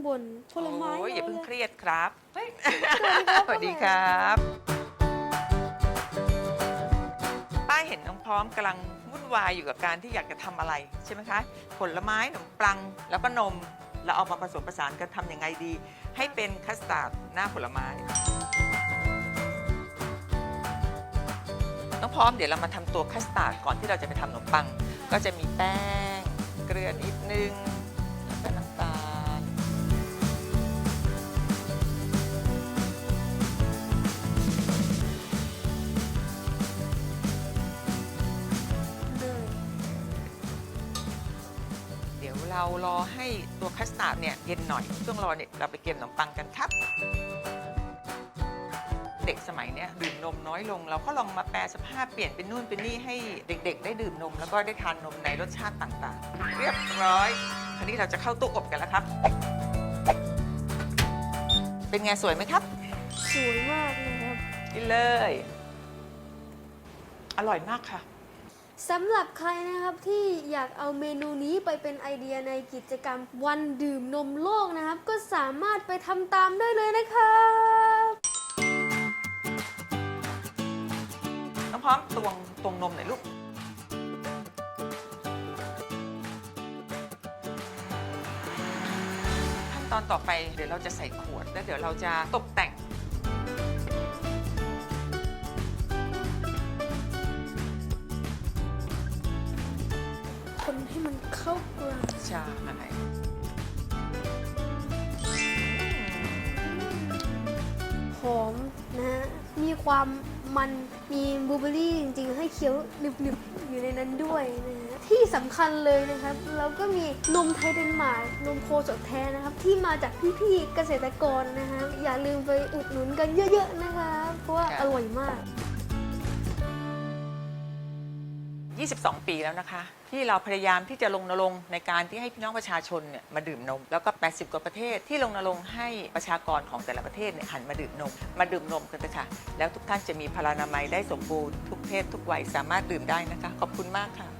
ข้างบนผลไม้โอ้ยอย่าเพิ่งลเครียดครับเฮ้ยครับสวัสดีครับป้าเห็นน้องพร้อมกำลังวุ่นวายอยู่กับการที่อยากจะทำอะไรใช่ไหมคะ ผลไม้ขนมปังแล้วก็นมเราเอามาผสมผสานกันทำยังไงดี ให้เป็นคัสตาร์ดหน้าผลไม้น้องพร้อมเดี๋ยวเรามาทำตัวคัสตาร์ดก่อนที่เราจะไปทำขนมปัง ก็จะมีแป้งเกลือนิดนึง เดี๋ยวเรารอให้ตัวคัสตาร์ดเนี่ยเย็นหน่อยช่วงรอเนี่ยเราไปเก็บขนมปังกันครับ เด็กสมัยเนี้ยดื่มนมน้อยลง เราก็ลองมาแปลสภาพเปลี่ยนเป็นนู่นเป็นนี่ให้เด็ก ๆ ได้ดื่มนม แล้วก็ได้ทานนมในรสชาติต่างๆ เรียบร้อยคราวนี้เราจะเข้าตู้อบกันแล้วครับ เป็นไงสวยไหมครับ สวยมากเลยครับกินเลย อร่อยมากค่ะ สำหรับใครนะครับที่อยากเอาเมนูนี้ไปเป็นไอเดียในกิจกรรมวันดื่มนมโลกนะครับ ก็สามารถไปทำตามได้เลยนะครับน้องพร้อมตวงตวงนมหน่อยลูกขั้นตอนต่อไปเดี๋ยวเราจะใส่ขวด แล้วเดี๋ยวเราจะตกแต่ง ให้มันเข้ากันใช่อืมหอมนะฮะ มีความมันมีบลูเบอร์รี่จริงๆ ให้เคี้ยวหนึบๆ อยู่ในนั้นด้วยนะฮะ ที่สำคัญเลยนะครับ เราก็มีนมไทยเดนมาร์กนมโคสดแท้นะครับ ที่มาจากพี่ๆเกษตรกรนะฮะ อย่าลืมไปอุดหนุนกันเยอะๆ นะคะเพราะว่าอร่อยมาก 22 ปีแล้วนะคะ ที่เราพยายามที่จะลงนรงในการที่ให้พี่น้องประชาชนเนี่ยมาดื่มนม แล้วก็ 80 กว่าประเทศที่ลงนรงให้ประชากรของแต่ละประเทศเนี่ยหันมาดื่มนม มาดื่มนมกันนะคะแล้วทุกท่านจะมีพลานามัยได้สมบูรณ์ทุกเพศทุกวัยสามารถดื่มได้นะคะ ขอบคุณมากค่ะ